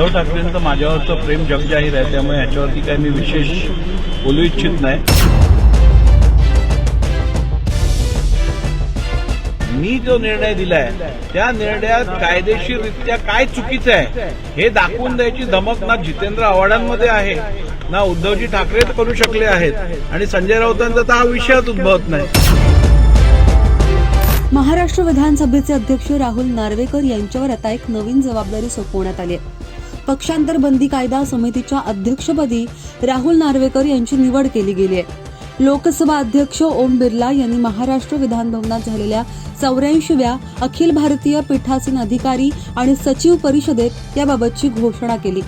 उद्धव ठाकरेंचं माझ्यावरचं प्रेम जगजाहीर आहे त्यामुळे याच्यावरती काही मी विशेष बोलू इच्छित नाही. मी जो निर्णय दिलाय त्या निर्णयात कायदेशीररित्या काय चुकीचं आहे हे दाखवून द्यायची धमक ना जितेंद्र आव्हाडांमध्ये आहे ना उद्धवजी ठाकरे करू शकले आहेत. आणि संजय राऊतांचा तर हा विषयच उद्भवत नाही. महाराष्ट्र विधानसभेचे अध्यक्ष राहुल नार्वेकर यांच्यावर आता एक नवीन जबाबदारी सोपवण्यात आली आहे. पक्षांतर बंदी कायदा समितीच्या अध्यक्षपदी राहुल नार्वेकर यांची निवड केली गेली आहे. लोकसभा अध्यक्ष ओम बिर्ला यांनी महाराष्ट्र विधानभवनात झालेल्या चौऱ्याऐंशीव्या अखिल भारतीय पीठासीन अधिकारी आणि सचिव परिषदेत याबाबतची घोषणा केली.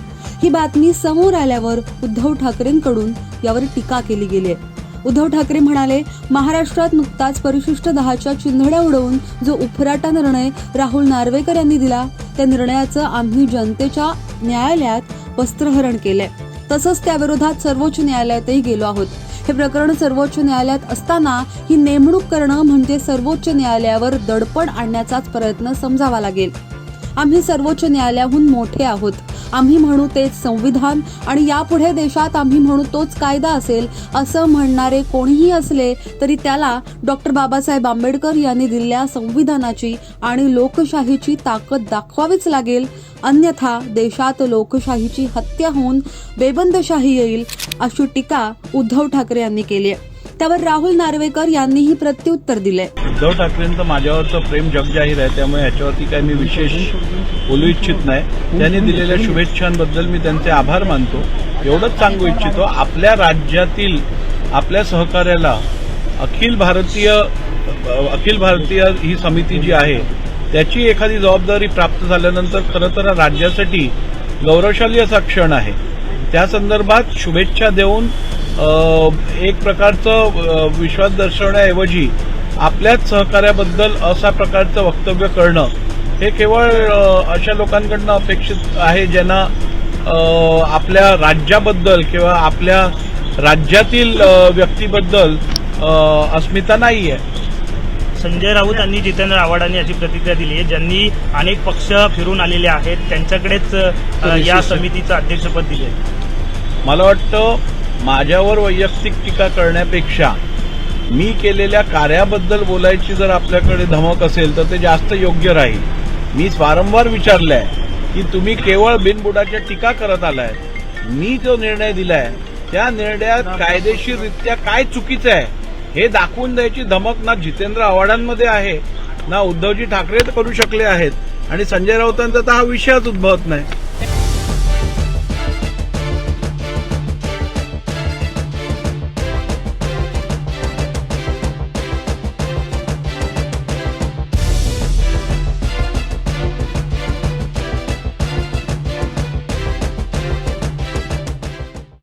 ही बातमी समोर आल्यावर उद्धव ठाकरेंकडून यावर टीका केली गेली आहे. उद्धव ठाकरे म्हणाले महाराष्ट्रात नुकताच परिशिष्ट दहाच्या चिंधड्या उडवून जो उफराटा निर्णय राहुल नार्वेकर यांनी दिला त्या निर्णयाचं आम्ही जनतेच्या न्यायालयात वस्त्रहरण केलंय. तसंच त्याविरोधात सर्वोच्च न्यायालयातही गेलो आहोत. हे प्रकरण सर्वोच्च न्यायालयात असताना ही नेमणूक करणं म्हणजे सर्वोच्च न्यायालयावर दडपण आणण्याचाच प्रयत्न समजावा लागेल. आम्ही सर्वोच्च न्यायालयाहून मोठे आहोत. आम्ही म्हणू तेच संविधान आणि यापुढे देशात आम्ही म्हणू तोच कायदा असेल असं म्हणणारे कोणीही असले तरी त्याला डॉक्टर बाबासाहेब आंबेडकर यांनी दिलेल्या संविधानाची आणि लोकशाहीची ताकद दाखवावीच लागेल. अन्यथा देशात लोकशाहीची हत्या होऊन बेबंदशाही येईल अशी टीका उद्धव ठाकरे यांनी केली आहे. त्यावर राहुल नार्वेकर यांनीही प्रत्युत्तर दिले. उद्धव ठाकरेंचं माझ्यावरचं प्रेम जगजाहीर आहे त्यामुळे याच्यावरती काही मी विशेष बोलू इच्छित नाही. त्यांनी दिलेल्या शुभेच्छांबद्दल मी त्यांचे आभार मानतो. एवढंच सांगू इच्छितो आपल्या राज्यातील आपल्या सहकार्याला अखिल भारतीय अखिल भारतीय ही समिती जी आहे त्याची एखादी जबाबदारी प्राप्त झाल्यानंतर खरं तर राज्यासाठी गौरवशाली असा क्षण आहे. त्या संदर्भात शुभेच्छा देऊन एक प्रकारचं विश्वास दर्शवण्याऐवजी आपल्याच सहकार्याबद्दल अशा प्रकारचं वक्तव्य करणं हे केवळ अशा लोकांकडनं अपेक्षित आहे ज्यांना आपल्या राज्याबद्दल किंवा आपल्या राज्यातील व्यक्तीबद्दल अस्मिता नाही आहे संजय राऊत यांनी जितेंद्र आव्हाडांनी याची प्रतिक्रिया दिली आहे. ज्यांनी अनेक पक्ष फिरून आलेले आहेत त्यांच्याकडेच या समितीचं अध्यक्षपद दिले मला वाटतं माझ्यावर वैयक्तिक टीका करण्यापेक्षा मी केलेल्या कार्याबद्दल बोलायची जर आपल्याकडे धमक असेल तर ते जास्त योग्य राहील. मी वारंवार विचारलंय की तुम्ही केवळ बिनबुडाच्या टीका करत आलाय. मी जो निर्णय दिलाय त्या निर्णयात कायदेशीररित्या काय चुकीचं आहे? हे दाखवून द्यायची धमक ना जितेंद्र आव्हाडांमध्ये आहे ना उद्धवजी ठाकरे करू शकले आहेत. आणि संजय राऊतांचा तर हा विषयच उद्भवत नाही.